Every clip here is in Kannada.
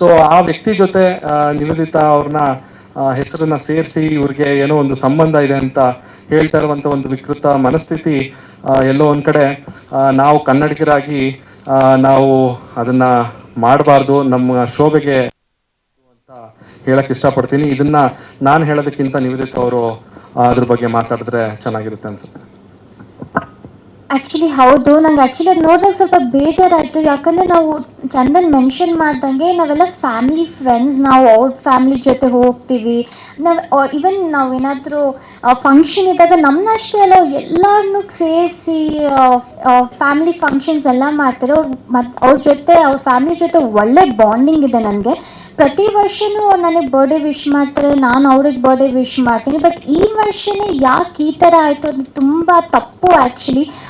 ಸೊ ಆ ವ್ಯಕ್ತಿ ಜೊತೆ ನಿವೇದಿತ ಅವ್ರನ್ನ ಹೆಸರನ್ನ ಸೇರಿಸಿ ಇವ್ರಿಗೆ ಏನೋ ಒಂದು ಸಂಬಂಧ ಇದೆ ಅಂತ ಹೇಳ್ತಾ ಇರುವಂತ ಒಂದು ವಿಕೃತ ಮನಸ್ಥಿತಿ ಎಲ್ಲೋ ಒಂದ್ ಕಡೆ ನಾವು ಕನ್ನಡಿಗರಾಗಿ ನಾವು ಅದನ್ನ ಮಾಡಬಾರ್ದು, ನಮ್ಮ ಶೋಭೆಗೆ ಅಂತ ಹೇಳಕ್ ಇಷ್ಟಪಡ್ತೀನಿ. ಇದನ್ನ ನಾನು ಹೇಳೋದಕ್ಕಿಂತ ನಿವೇದಿತ ಅವರು ಅದ್ರ ಬಗ್ಗೆ ಮಾತಾಡಿದ್ರೆ ಚೆನ್ನಾಗಿರುತ್ತೆ ಅನ್ಸುತ್ತೆ. ಆ್ಯಕ್ಚುಲಿ ಹೌದು. ನಂಗೆ ಆ್ಯಕ್ಚುಲಿ ಅದು ನೋಡಿದಾಗ ಸ್ವಲ್ಪ ಬೇಜಾರಾಯಿತು. ಯಾಕಂದರೆ ನಾವು ಚಂದನ್ ಮೆನ್ಷನ್ ಮಾಡ್ದಂಗೆ ನಾವೆಲ್ಲ ಫ್ಯಾಮಿಲಿ ಫ್ರೆಂಡ್ಸ್ ನಾವು ಅವ್ರ ಫ್ಯಾಮಿಲಿ ಜೊತೆ ಹೋಗ್ತೀವಿ. ನಾವು ಈವನ್ ನಾವೇನಾದರೂ ಫಂಕ್ಷನ್ ಇದ್ದಾಗ ನಮ್ಮ ಅಷ್ಟೇ ಅಲ್ಲ ಎಲ್ಲರನ್ನೂ ಸೇರಿಸಿ ಫ್ಯಾಮಿಲಿ ಫಂಕ್ಷನ್ಸ್ ಎಲ್ಲ ಮಾಡ್ತಾರೆ. ಅವ್ರು ಮತ್ತು ಅವ್ರ ಜೊತೆ, ಅವ್ರ ಫ್ಯಾಮಿಲಿ ಜೊತೆ ಒಳ್ಳೆ ಬಾಂಡಿಂಗ್ ಇದೆ ನನಗೆ. ಪ್ರತಿ ವರ್ಷನೂ ನನಗೆ ಬರ್ಡೇ ವಿಶ್ ಮಾಡ್ತಾರೆ, ನಾನು ಅವ್ರಿಗೆ ಬರ್ಡೇ ವಿಶ್ ಮಾಡ್ತೀನಿ. ಬಟ್ ಈ ವರ್ಷನೇ ಯಾಕೆ ಈ ಥರ ಆಯಿತು ಅದು ತುಂಬ ತಪ್ಪು ಆ್ಯಕ್ಚುಲಿ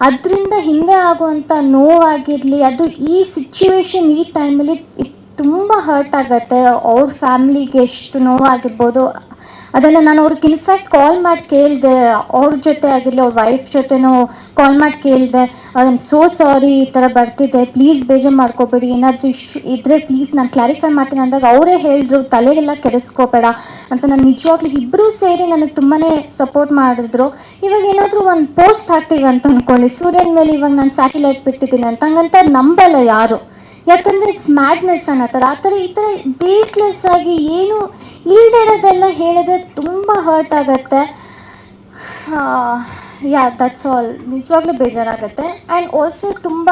ಅದರಿಂದ ಹಿಂದೆ ಆಗುವಂಥ ನೋವಾಗಿರಲಿ, ಅದು ಈ ಸಿಚುವೇಶನ್ ಈ ಟೈಮಲ್ಲಿ ತುಂಬ ಹರ್ಟ್ ಆಗುತ್ತೆ. ಅವ್ರ ಫ್ಯಾಮ್ಲಿಗೆ ಎಷ್ಟು ನೋವಾಗಿರ್ಬೋದು. ಅದನ್ನು ನಾನು ಅವ್ರಿಗೆ ಇನ್ಫ್ಯಾಕ್ಟ್ ಕಾಲ್ ಮಾಡಿ ಕೇಳಿದೆ. ಅವ್ರ ಜೊತೆ ಆಗಿರಲಿ, ಅವ್ರ ವೈಫ್ ಜೊತೆನೂ ಕಾಲ್ ಮಾಡಿ ಕೇಳಿದೆ. ಅದನ್ನು ಸೋ ಸಾರಿ ಈ ಥರ ಬರ್ತಿದೆ. ಪ್ಲೀಸ್ ಬೇಜಾರು ಮಾಡ್ಕೋಬೇಡಿ. ಏನಾದರೂ ಇಶ್ಯೂ ಇದ್ದರೆ ಪ್ಲೀಸ್ ನಾನು ಕ್ಲಾರಿಫೈ ಮಾಡ್ತೀನಿ. ಅಂದಾಗ ಅವರೇ ಹೇಳಿದ್ರು, ತಲೆಗೆಲ್ಲ ಕೆಡಿಸ್ಕೋಬೇಡ. ಅಂತ ನಾನು ನಿಜವಾಗ್ಲೂ ಇಬ್ಬರೂ ಸೇರಿ ನನಗೆ ತುಂಬಾ ಸಪೋರ್ಟ್ ಮಾಡಿದ್ರು. ಇವಾಗ ಏನಾದರೂ ಒಂದು ಪೋಸ್ಟ್ ಹಾಕ್ತೀವಿ ಅಂತ ಅಂದ್ಕೊಳ್ಳಿ ಸೂರ್ಯನ ಮೇಲೆ ಇವಾಗ ನಾನು ಸ್ಯಾಟಲೈಟ್ ಬಿಟ್ಟಿದ್ದೀನಿ ಅಂತ. ಹಂಗಂತ ನಂಬಲ್ಲ ಯಾರು. ಯಾಕಂದರೆ ಇಟ್ಸ್ ಮ್ಯಾಡ್ನೆಸ್ ಥರ ಆ ಥರ, ಈ ಥರ ಬೇಸ್ಲೆಸ್ ಆಗಿ ಏನು ಇಲ್ಲದೆ ಇರೋದೆಲ್ಲ ಹೇಳಿದ್ರೆ ತುಂಬ ಹರ್ಟ್ ಆಗುತ್ತೆ. ಯಾ ದಟ್ಸ್ ಆಲ್ ನಿಜವಾಗ್ಲೂ ಬೇಜಾರಾಗುತ್ತೆ. ಆ್ಯಂಡ್ ಆಲ್ಸೋ ತುಂಬ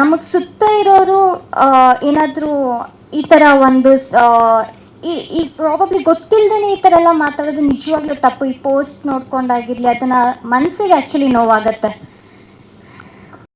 ನಮಗೆ ಸುತ್ತ ಇರೋರು ಏನಾದರೂ ಈ ಥರ ಒಂದು ಈ ಈ ಪ್ರಾಬಬ್ಲಿ ಗೊತ್ತಿಲ್ಲದೇ ಈ ಥರ ಎಲ್ಲ ಮಾತಾಡೋದು ನಿಜವಾಗ್ಲೂ ತಪ್ಪು. ಈ ಪೋಸ್ಟ್ ನೋಡ್ಕೊಂಡಾಗಿರಲಿ, ಅದನ್ನು ಮನಸ್ಸಿಗೆ ಆ್ಯಕ್ಚುಲಿ ನೋವಾಗುತ್ತೆ.